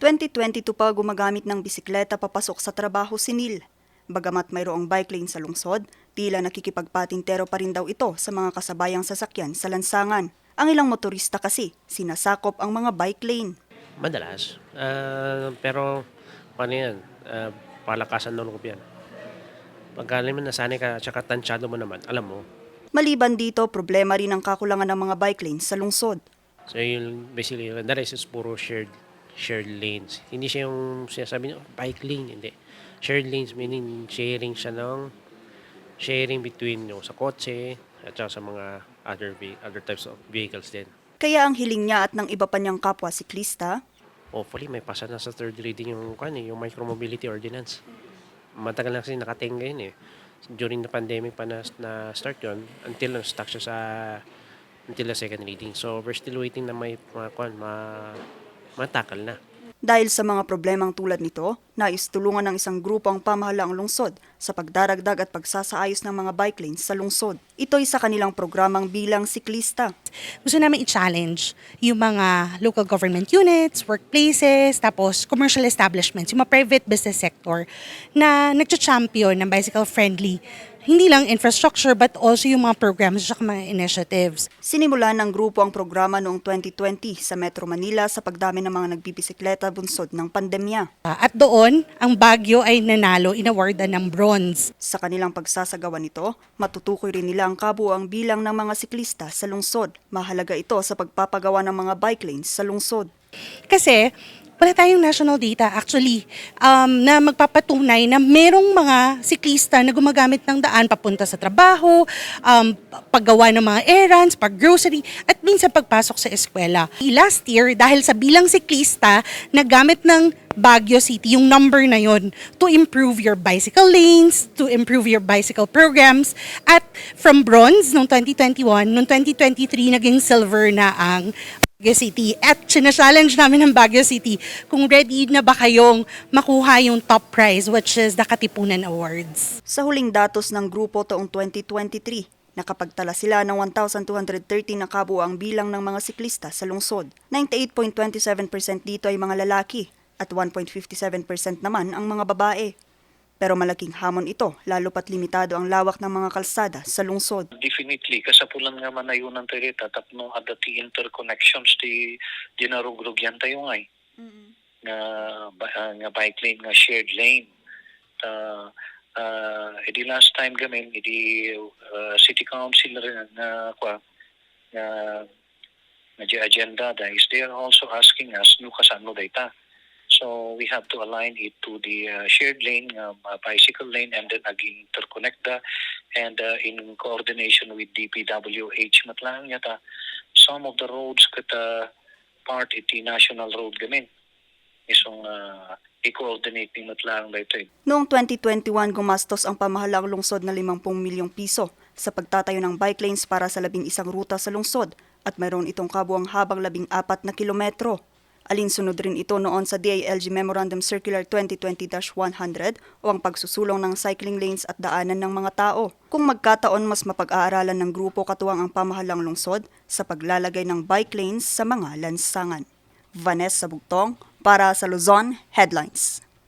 2022 pa gumagamit ng bisikleta papasok sa trabaho si Neil. Bagamat mayroong bike lane sa lungsod, tila nakikipagpatintero pa rin daw ito sa mga kasabayang sasakyan sa lansangan. Ang ilang motorista kasi, sinasakop ang mga bike lane. Madalas. Ah, pero, paano yan? Ah, palakasan ng loob yan. Pagka mo nasanay ka at saka tansyado mo naman, alam mo. Maliban dito, problema rin ang kakulangan ng mga bike lanes sa lungsod. So yun, basically, the rest is puro shared shared lanes. Hindi siya yung sinasabi niyo, bike lane, hindi. Shared lanes meaning sharing siya ng sharing between yung sa kotse at saka sa mga other other types of vehicles din. Kaya ang hiling niya at ng iba pa niyang kapwa siklista, Hopefully, may pasa na sa third reading yung, kwan, eh, yung micromobility ordinance. Matagal na kasi nakatenga yun eh. During the pandemic pa na, na start yun, until na stuck siya sa until the second reading. So, we're still waiting na may mga kwan, ma, matakal na. Dahil sa mga problemang tulad nito, nais tulungan ng isang grupo ang pamahalaang lungsod sa pagdaragdag at pagsasaayos ng mga bike lanes sa lungsod. Ito'y sa kanilang programang bilang siklista. gusto namin i-challenge yung mga local government units, workplaces, tapos commercial establishments, yung mga private business sector na nagcha-champion ng bicycle-friendly, hindi lang infrastructure but also yung mga programs at mga initiatives. Sinimulan ng grupo ang programa noong 2020 sa Metro Manila sa pagdami ng mga nagbibisikleta bunsod ng pandemya. At doon, ang Baguio ay nanalo, inawardan ng bronze. Sa kanilang pagsasagawa nito, matutukoy rin nila ang kabuang bilang ng mga siklista sa lungsod. Mahalaga ito sa pagpapagawa ng mga bike lanes sa lungsod. Kasi wala tayong national data actually um, na magpapatunay na merong mga siklista na gumagamit ng daan papunta sa trabaho, um, paggawa ng mga errands, pag-grocery, at minsan pagpasok sa eskwela. Last year, dahil sa bilang siklista, nagamit ng Baguio City yung number na yon to improve your bicycle lanes, to improve your bicycle programs. At from bronze noong 2021, noong 2023 naging silver na ang Baguio City. At sinachallenge namin ng Baguio City kung ready na ba kayong makuha yung top prize which is the Katipunan Awards. Sa huling datos ng grupo taong 2023, nakapagtala sila ng 1,230 na kabuang bilang ng mga siklista sa lungsod. 98.27% dito ay mga lalaki at 1.57% naman ang mga babae. Pero malaking hamon ito, lalo pat limitado ang lawak ng mga kalsada sa lungsod. Definitely, kasapulan nga man na yun ang tayo tapno ada ti interconnections ti dinarugrugyan tayo nga eh. nga, ah, nga bike lane, nga shared lane. Uh, uh, edi last time gamin, edi uh, city council rin na kwa, nga, nga di agenda da is they are also asking us no kasano data. So we have to align it to the uh, shared lane, uh, bicycle lane, and then again interconnect the and uh, in coordination with DPWH matlang yata some of the roads kata part iti national road gamin isong uh, i-coordinate ni matlang ito eh. Noong 2021, gumastos ang pamahalaang lungsod na 50 milyong piso sa pagtatayo ng bike lanes para sa labing isang ruta sa lungsod at mayroon itong kabuang habang labing apat na kilometro. Alinsunod rin ito noon sa DILG Memorandum Circular 2020-100 o ang pagsusulong ng cycling lanes at daanan ng mga tao. Kung magkataon mas mapag-aaralan ng grupo katuwang ang pamahalang lungsod sa paglalagay ng bike lanes sa mga lansangan. Vanessa Bugtong para sa Luzon Headlines.